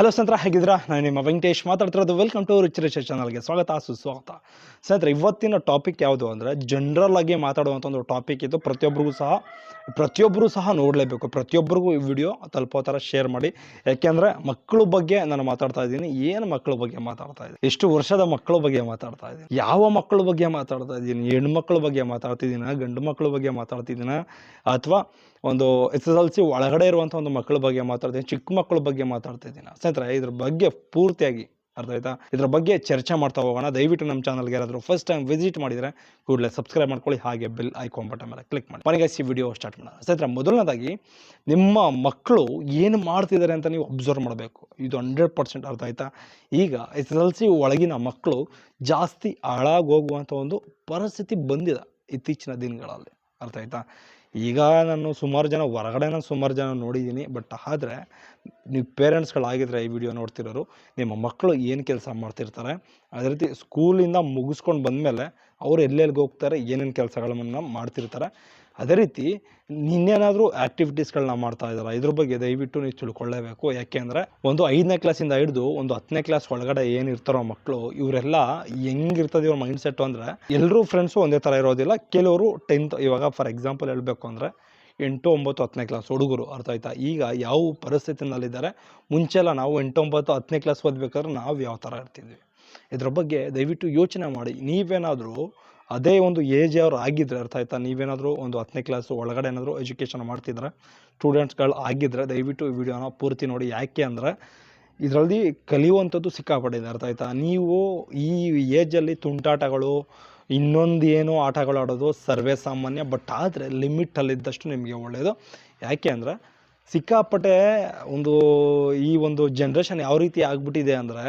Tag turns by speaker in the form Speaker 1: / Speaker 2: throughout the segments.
Speaker 1: Hello ಸ್ನೇಹಿತರ, ಹೇಗಿದ್ದೀರಾ? ನಾನು ನಿಮ್ಮ ವೆಂಕಟೇಶ್ ಮಾತಾಡ್ತಿರೋದು. ವೆಲ್ಕಮ್ ಟು ರಿಚ್ ರಿಚ್ ಚಾನಲ್ಗೆ ಸ್ವಾಗತ, ಸುಸ್ವಾಗತ. ಸ್ನೇಹಿತರೆ, ಇವತ್ತಿನ ಟಾಪಿಕ್ ಯಾವುದು ಅಂದರೆ ಜನರಲ್ ಆಗಿ ಮಾತಾಡುವಂಥ ಒಂದು ಟಾಪಿಕ್ ಇದು ಪ್ರತಿಯೊಬ್ಬರಿಗೂ ಸಹ ಪ್ರತಿಯೊಬ್ಬರು ಸಹ ನೋಡಲೇಬೇಕು. ಪ್ರತಿಯೊಬ್ಬರಿಗೂ ಈ ವಿಡಿಯೋ ತಲುಪೋ ಥರ ಶೇರ್ ಮಾಡಿ. ಯಾಕೆಂದರೆ, ಮಕ್ಕಳ ಬಗ್ಗೆ ನಾನು ಮಾತಾಡ್ತಾ ಇದ್ದೀನಿ. ಏನು ಮಕ್ಕಳ ಬಗ್ಗೆ ಮಾತಾಡ್ತಾ ಇದ್ದೀನಿ? ಎಷ್ಟು ವರ್ಷದ ಮಕ್ಕಳ ಬಗ್ಗೆ ಮಾತಾಡ್ತಾ ಇದ್ದೀನಿ? ಯಾವ ಮಕ್ಕಳ ಬಗ್ಗೆ ಮಾತಾಡ್ತಾ ಇದ್ದೀನಿ? ಹೆಣ್ಮಕ್ಳ ಬಗ್ಗೆ ಮಾತಾಡ್ತಿದ್ದೀನ? ಗಂಡು ಮಕ್ಕಳ ಬಗ್ಗೆ ಮಾತಾಡ್ತಿದ್ದೀನ? ಅಥವಾ ಒಂದು ಎಸ್ ಎಸ್ ಎಲ್ ಸಿ ಒಳಗಡೆ ಇರುವಂಥ ಒಂದು ಮಕ್ಕಳ ಬಗ್ಗೆ ಮಾತಾಡ್ತೀನಿ ಚಿಕ್ಕ ಮಕ್ಕಳ ಬಗ್ಗೆ ಮಾತಾಡ್ತಿದ್ದೀನಿ? ಸ್ನೇಹಿತರೆ, ಇದ್ರ ಬಗ್ಗೆ ಪೂರ್ತಿಯಾಗಿ ಅರ್ಥ ಆಯ್ತಾ? ಇದ್ರ ಬಗ್ಗೆ ಚರ್ಚೆ ಮಾಡ್ತಾ ಹೋಗೋಣ. ದಯವಿಟ್ಟು ನಮ್ಮ ಚಾನಲ್ಗೆ ಯಾರಾದರೂ ಫಸ್ಟ್ ಟೈಮ್ ವಿಸಿಟ್ ಮಾಡಿದರೆ ಕೂಡಲೇ ಸಬ್ಸ್ಕ್ರೈಬ್ ಮಾಡ್ಕೊಳ್ಳಿ, ಹಾಗೆ ಬೆಲ್ ಐಕಾನ್ ಬಟನ್ ಮೇಲೆ ಕ್ಲಿಕ್ ಮಾಡಿ. ಮನೆಗೆ ಈ ವಿಡಿಯೋ ಸ್ಟಾರ್ಟ್ ಮಾಡೋಣ. ಸ್ನೇಹಿತರೆ, ಮೊದಲನೇದಾಗಿ ನಿಮ್ಮ ಮಕ್ಕಳು ಏನು ಮಾಡ್ತಿದ್ದಾರೆ ಅಂತ ನೀವು ಅಬ್ಸರ್ವ್ ಮಾಡಬೇಕು. ಇದು ಹಂಡ್ರೆಡ್ ಪರ್ಸೆಂಟ್ ಅರ್ಥ ಆಯ್ತಾ? ಈಗ ಎಸ್ ಎಸ್ ಎಲ್ ಸಿ ಒಳಗಿನ ಮಕ್ಕಳು ಜಾಸ್ತಿ ಹಾಳಾಗೋಗುವಂಥ ಒಂದು ಪರಿಸ್ಥಿತಿ ಬಂದಿದೆ ಇತ್ತೀಚಿನ ದಿನಗಳಲ್ಲಿ. ಅರ್ಥ ಆಯ್ತಾ? ಈಗ ನಾನು ಸುಮಾರು ಜನ, ಹೊರಗಡೆ ನಾನು ಸುಮಾರು ಜನ ನೋಡಿದ್ದೀನಿ, ಬಟ್ ಆದರೆ ನೀವು ಪೇರೆಂಟ್ಸ್ಗಳಾಗಿದ್ರೆ ಈ ವಿಡಿಯೋ ನೋಡ್ತಿರೋರು, ನಿಮ್ಮ ಮಕ್ಕಳು ಏನು ಕೆಲಸ ಮಾಡ್ತಿರ್ತಾರೆ, ಅದೇ ರೀತಿ ಸ್ಕೂಲಿಂದ ಮುಗಿಸ್ಕೊಂಡು ಬಂದಮೇಲೆ ಅವ್ರು ಎಲ್ಲೆಲ್ಲಿಗೆ ಹೋಗ್ತಾರೆ ಏನೇನು ಕೆಲಸಗಳನ್ನು ಮಾಡ್ತಿರ್ತಾರೆ ಅದೇ ರೀತಿ ಇನ್ನೇನಾದರೂ ಆ್ಯಕ್ಟಿವಿಟೀಸ್ಗಳನ್ನ ಮಾಡ್ತಾ ಇದ್ದಾರೆ? ಇದ್ರ ಬಗ್ಗೆ ದಯವಿಟ್ಟು ನೀವು ತಿಳ್ಕೊಳ್ಳೇಬೇಕು. ಯಾಕೆ ಅಂದರೆ ಒಂದು ಐದನೇ ಕ್ಲಾಸಿಂದ ಹಿಡಿದು ಒಂದು ಹತ್ತನೇ ಕ್ಲಾಸ್ ಒಳಗಡೆ ಏನಿರ್ತಾರೋ ಮಕ್ಕಳು ಇವರೆಲ್ಲ ಹೆಂಗಿರ್ತದೆ ಇವ್ರ ಮೈಂಡ್ ಸೆಟ್ ಅಂದರೆ ಎಲ್ಲರೂ ಫ್ರೆಂಡ್ಸು ಒಂದೇ ಥರ ಇರೋದಿಲ್ಲ. ಕೆಲವರು ಟೆಂತ್ ಇವಾಗ ಫಾರ್ ಎಕ್ಸಾಂಪಲ್ ಹೇಳಬೇಕು ಅಂದರೆ ಎಂಟು, ಒಂಬತ್ತು, ಹತ್ತನೇ ಕ್ಲಾಸ್ ಹುಡುಗರು, ಅರ್ಥ ಆಯ್ತಾ? ಈಗ ಯಾವ ಪರಿಸ್ಥಿತಿನಲ್ಲಿದ್ದಾರೆ? ಮುಂಚೆಲ್ಲ ನಾವು ಎಂಟು, ಒಂಬತ್ತು, ಹತ್ತನೇ ಕ್ಲಾಸ್ ಓದ್ಬೇಕಾದ್ರೆ ನಾವು ಯಾವ ಥರ ಇರ್ತಿದ್ವಿ? ಇದ್ರ ಬಗ್ಗೆ ದಯವಿಟ್ಟು ಯೋಚನೆ ಮಾಡಿ. ನೀವೇನಾದರೂ ಅದೇ ಒಂದು ಏಜ್ ಅವ್ರು ಆಗಿದ್ರೆ, ಅರ್ಥ ಆಯ್ತಾ? ನೀವೇನಾದರೂ ಒಂದು ಹತ್ತನೇ ಕ್ಲಾಸು ಒಳಗಡೆ ಏನಾದರೂ ಎಜುಕೇಷನ್ ಮಾಡ್ತಿದ್ರೆ ಸ್ಟೂಡೆಂಟ್ಸ್ಗಳು ಆಗಿದ್ರೆ, ದಯವಿಟ್ಟು ಈ ವಿಡಿಯೋನ ಪೂರ್ತಿ ನೋಡಿ. ಯಾಕೆ ಅಂದರೆ, ಇದರಲ್ಲಿ ಕಲಿಯುವಂಥದ್ದು ಸಿಕ್ಕಾಪಟ್ಟಿದೆ, ಅರ್ಥ ಆಯ್ತಾ? ನೀವು ಈ ಏಜಲ್ಲಿ ತುಂಟಾಟಗಳು, ಇನ್ನೊಂದು ಏನೋ ಆಟಗಳು ಆಡೋದು ಸರ್ವೇ ಸಾಮಾನ್ಯ ಬಟ್ ಆದರೆ ಲಿಮಿಟಲ್ಲಿದ್ದಷ್ಟು ನಿಮಗೆ ಒಳ್ಳೆಯದು ಯಾಕೆ ಅಂದರೆ, ಸಿಕ್ಕಾಪಟ್ಟೆ ಒಂದು ಈ ಒಂದು ಜನ್ರೇಷನ್ ಯಾವ ರೀತಿ ಆಗ್ಬಿಟ್ಟಿದೆ ಅಂದರೆ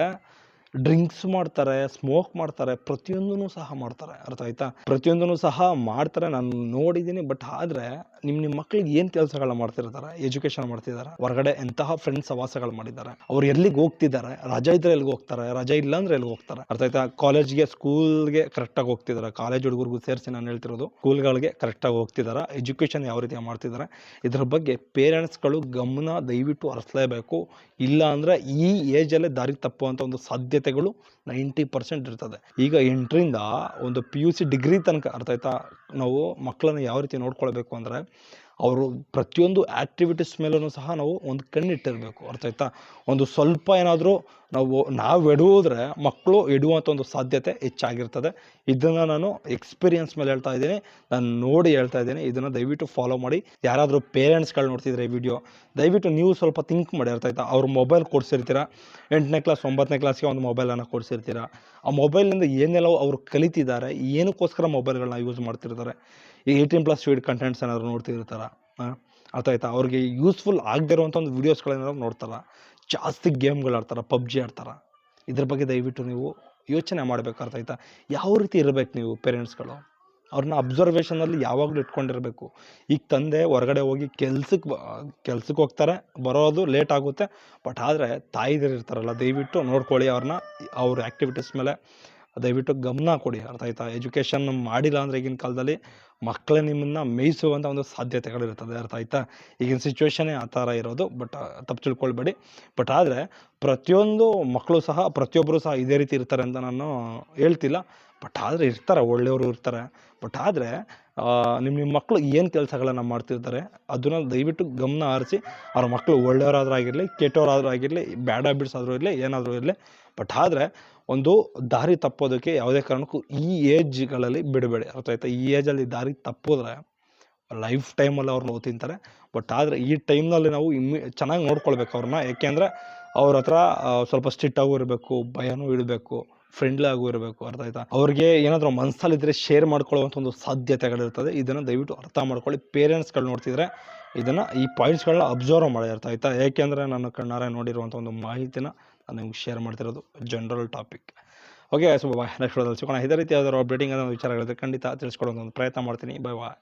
Speaker 1: ಡ್ರಿಂಕ್ಸ್ ಮಾಡ್ತಾರೆ ಸ್ಮೋಕ್ ಮಾಡ್ತಾರೆ ಪ್ರತಿಯೊಂದೂ ಸಹ ಮಾಡ್ತಾರೆ. ಅರ್ಥ ಆಯ್ತಾ? ಪ್ರತಿಯೊಂದೂ ಸಹ ಮಾಡ್ತಾರೆ. ನಾನು ನೋಡಿದ್ದೀನಿ ಬಟ್ ಆದರೆ ನಿಮ್ಮ ನಿಮ್ಮ ಮಕ್ಳಿಗೆ ಏನು ಕೆಲಸಗಳನ್ನ ಮಾಡ್ತಿರ್ತಾರೆ? ಎಜುಕೇಶನ್ ಮಾಡ್ತಿದ್ದಾರೆ. ಹೊರಗಡೆ ಎಂತಹ ಫ್ರೆಂಡ್ಸ್ ಸವಾಸಗಳು ಮಾಡಿದ್ದಾರೆ? ಅವ್ರು ಎಲ್ಲಿಗೆ ಹೋಗ್ತಿದ್ದಾರೆ? ರಜಾ ಇದ್ರೆ ಎಲ್ಲಿಗೆ ಹೋಗ್ತಾರೆ? ರಜಾ ಇಲ್ಲ ಅಂದ್ರೆ ಎಲ್ಲಿಗೆ ಹೋಗ್ತಾರೆ? ಅರ್ಥ ಆಯ್ತಾ? ಕಾಲೇಜ್ಗೆ ಸ್ಕೂಲ್ಗೆ ಕರೆಕ್ಟಾಗಿ ಹೋಗ್ತಿದ್ದಾರೆ. ಕಾಲೇಜ್ ಹುಡುಗರಿಗೂ ಸೇರಿಸಿ ನಾನು ಹೇಳ್ತಿರೋದು. ಸ್ಕೂಲ್ಗಳಿಗೆ ಕರೆಕ್ಟಾಗಿ ಹೋಗ್ತಿದ್ದಾರೆ. ಎಜುಕೇಶನ್ ಯಾವ ರೀತಿ ಮಾಡ್ತಿದ್ದಾರೆ? ಇದ್ರ ಬಗ್ಗೆ ಪೇರೆಂಟ್ಸ್ಗಳು ಗಮನ ದಯವಿಟ್ಟು ಹರಿಸಲೇಬೇಕು ಇಲ್ಲ ಅಂದರೆ ಈ ಏಜಲ್ಲೇ ದಾರಿ ತಪ್ಪುವಂಥ ಒಂದು ಸಾಧ್ಯತೆಗಳು ನೈಂಟಿ ಪರ್ಸೆಂಟ್ ಇರ್ತದೆ. ಈಗ ಎಂಟರಿಂದ ಒಂದು ಪಿ ಯು ಸಿ ಡಿಗ್ರಿ ತನಕ ಅರ್ಥ ಆಯ್ತಾ? ನಾವು ಮಕ್ಕಳನ್ನು ಯಾವ ರೀತಿ ನೋಡ್ಕೊಳ್ಬೇಕು ಅಂದರೆ ಅವರು ಪ್ರತಿಯೊಂದು ಆ್ಯಕ್ಟಿವಿಟೀಸ್ ಮೇಲೂ ಸಹ ನಾವು ಒಂದು ಕಣ್ಣಿಟ್ಟಿರಬೇಕು. ಅರ್ಥ ಆಯ್ತಾ? ಒಂದು ಸ್ವಲ್ಪ ಏನಾದರೂ ನಾವು ನಾವು ಎಡುವುದ್ರೆ ಮಕ್ಕಳು ಎಡುವಂಥ ಒಂದು ಸಾಧ್ಯತೆ ಹೆಚ್ಚಾಗಿರ್ತದೆ. ಇದನ್ನು ನಾನು ಎಕ್ಸ್ಪೀರಿಯನ್ಸ್ ಮೇಲೆ ಹೇಳ್ತಾ ಇದ್ದೀನಿ. ನಾನು ನೋಡಿ ಹೇಳ್ತಾ ಇದ್ದೀನಿ. ಇದನ್ನು ದಯವಿಟ್ಟು ಫಾಲೋ ಮಾಡಿ. ಯಾರಾದರೂ ಪೇರೆಂಟ್ಸ್ಗಳು ನೋಡ್ತಿದ್ರೆ ಈ ವಿಡಿಯೋ ದಯವಿಟ್ಟು ನೀವು ಸ್ವಲ್ಪ ಥಿಂಕ್ ಮಾಡಿ, ಅರ್ಥ ಆಯ್ತಾ? ಅವ್ರು ಮೊಬೈಲ್ ಕೊಡಿಸಿರ್ತೀರ? ಎಂಟನೇ ಕ್ಲಾಸ್ ಒಂಬತ್ತನೇ ಕ್ಲಾಸ್ಗೆ ಒಂದು ಮೊಬೈಲನ್ನು ಕೊಡಿಸಿರ್ತೀರ? ಆ ಮೊಬೈಲಿಂದ ಏನೆಲ್ಲ ಅವರು ಕಲಿತಿದ್ದಾರೆ, ಏನಕ್ಕೋಸ್ಕರ ಮೊಬೈಲ್ಗಳನ್ನ ಯೂಸ್ ಮಾಡ್ತಿರ್ತಾರೆ? ಈ ಏಯ್ಟೀನ್ ಪ್ಲಸ್ ಸ್ವೀಡ್ ಕಂಟೆಂಟ್ಸ್ ಏನಾದ್ರು ನೋಡ್ತಿರ್ತಾರ? ಅರ್ಥ ಆಯ್ತಾ? ಅವ್ರಿಗೆ ಯೂಸ್ಫುಲ್ ಆಗದೇ ಇರುವಂಥ ಒಂದು ವೀಡಿಯೋಸ್ಗಳೇನಾದ್ರು ನೋಡ್ತಾರೆ. ಜಾಸ್ತಿ ಗೇಮ್ಗಳು ಆಡ್ತಾರೆ, ಪಬ್ಜಿ ಆಡ್ತಾರೆ. ಇದ್ರ ಬಗ್ಗೆ ದಯವಿಟ್ಟು ನೀವು ಯೋಚನೆ ಮಾಡಬೇಕು, ಅರ್ಥ ಆಯ್ತಾ? ಯಾವ ರೀತಿ ಇರಬೇಕು ನೀವು ಪೇರೆಂಟ್ಸ್ಗಳು ಅವ್ರನ್ನ ಅಬ್ಸರ್ವೇಷನಲ್ಲಿ ಯಾವಾಗಲೂ ಇಟ್ಕೊಂಡಿರಬೇಕು. ಈಗ ತಂದೆ ಹೊರಗಡೆ ಹೋಗಿ ಕೆಲ್ಸಕ್ಕೆ ಕೆಲ್ಸಕ್ಕೆ ಹೋಗ್ತಾರೆ, ಬರೋದು ಲೇಟ್ ಆಗುತ್ತೆ ಬಟ್ ಆದರೆ ತಾಯಿದಿರು ಇರ್ತಾರಲ್ಲ ದಯವಿಟ್ಟು ನೋಡ್ಕೊಳ್ಳಿ ಅವ್ರನ್ನ, ಅವ್ರ ಆ್ಯಕ್ಟಿವಿಟೀಸ್ ಮೇಲೆ. ದಯವಿಟ್ಟು ಗಮನ ಕೊಡಿ, ಅರ್ಥ ಆಯ್ತಾ? ಎಜುಕೇಷನ್ ಮಾಡಿಲ್ಲ ಅಂದರೆ ಈಗಿನ ಕಾಲದಲ್ಲಿ ಮಕ್ಕಳೇ ನಿಮ್ಮನ್ನು ಮೇಯಿಸುವಂಥ ಒಂದು ಸಾಧ್ಯತೆಗಳಿರ್ತದೆ ಅರ್ಥ ಆಯ್ತಾ? ಈಗಿನ ಸಿಚುವೇಶನೇ ಆ ಥರ ಇರೋದು ಬಟ್ ತಪ್ಪು ತಿಳ್ಕೊಳ್ಬೇಡಿ. ಬಟ್ ಆದರೆ ಪ್ರತಿಯೊಂದು ಮಕ್ಕಳು ಸಹ, ಪ್ರತಿಯೊಬ್ಬರು ಸಹ ಇದೇ ರೀತಿ ಇರ್ತಾರೆ ಅಂತ ನಾನು ಹೇಳ್ತಿಲ್ಲ. ಬಟ್ ಆದರೆ ಇರ್ತಾರೆ, ಒಳ್ಳೆಯವರು ಇರ್ತಾರೆ. ಬಟ್ ಆದರೆ ನಿಮ್ಮ ನಿಮ್ಮ ಮಕ್ಕಳು ಏನು ಕೆಲಸಗಳನ್ನು ಮಾಡ್ತಿರ್ತಾರೆ, ಅದನ್ನು ದಯವಿಟ್ಟು ಗಮನ ಹರಿಸಿ. ಅವ್ರ ಮಕ್ಕಳು ಒಳ್ಳೆಯವರಾದ್ರೂ ಆಗಿರಲಿ, ಕೆಟ್ಟವರಾದ್ರೂ ಆಗಿರಲಿ, ಬ್ಯಾಡ್ ಹ್ಯಾಬಿಟ್ಸ್ ಆದರೂ ಇರಲಿ, ಏನಾದರೂ ಇರಲಿ ಬಟ್ ಆದರೆ ಒಂದು ದಾರಿ ತಪ್ಪೋದಕ್ಕೆ ಯಾವುದೇ ಕಾರಣಕ್ಕೂ ಈ ಏಜ್ಗಳಲ್ಲಿ ಬಿಡಬೇಡಿ. ಅರ್ಥ ಆಯ್ತಾ? ಈ ಏಜಲ್ಲಿ ದಾರಿ ತಪ್ಪಿದ್ರೆ ಲೈಫ್ ಟೈಮಲ್ಲಿ ಅವ್ರನ್ನ ಓದ್ತಿಂತಾರೆ ತಿಂತಾರೆ ಬಟ್ ಆದರೆ ಈ ಟೈಮ್ನಲ್ಲಿ ನಾವು ಇಮ್ಮಿ, ಚೆನ್ನಾಗಿ ನೋಡ್ಕೊಳ್ಬೇಕು ಅವ್ರನ್ನ ಏಕೆಂದರೆ ಅವ್ರ ಹತ್ರ ಸ್ವಲ್ಪ ಸ್ಟಿಟ್ಟಾಗೂ ಇರಬೇಕು, ಭಯನೂ ಇಡಬೇಕು. ಫ್ರೆಂಡ್ಲಿ ಆಗು ಇರಬೇಕು, ಅರ್ಥ ಆಯ್ತಾ? ಅವ್ರಿಗೆ ಏನಾದರೂ ಮನಸ್ಸಲ್ಲಿದ್ದರೆ ಶೇರ್ ಮಾಡ್ಕೊಳ್ಳುವಂಥ ಒಂದು ಸಾಧ್ಯತೆಗಳಿರ್ತದೆ. ಇದನ್ನು ದಯವಿಟ್ಟು ಅರ್ಥ ಮಾಡ್ಕೊಳ್ಳಿ. ಪೇರೆಂಟ್ಸ್ಗಳು ನೋಡ್ತಿದ್ರೆ ಇದನ್ನು ಈ ಪಾಯಿಂಟ್ಸ್ಗಳನ್ನ ಅಬ್ಸರ್ವ್ ಮಾಡಿ, ಅರ್ಥ ಆಯ್ತಾ? ಏಕೆಂದರೆ ನನ್ನ ಕಣ್ಣಾರೆ ನೋಡಿರುವಂಥ ಒಂದು ಮಾಹಿತಿನ ನಾನು ನಿಮ್ಗೆ ಶೇರ್ ಮಾಡ್ತಿರೋದು general topic okay so bye next ಸಿಗೋಣ. ಇದೇ ರೀತಿ ಯಾವ್ದಾದ್ರು ಅಪ್ಡೇಟಿಂಗ್ ಅನ್ನೋ ವಿಚಾರಗಳಿದ್ರೆ ಖಂಡಿತ ತಿಳಿಸ್ಕೊಡೋ ಒಂದು ಪ್ರಯತ್ನ ಮಾಡ್ತೀನಿ. ಬಾಯ್ ಬಾಯ್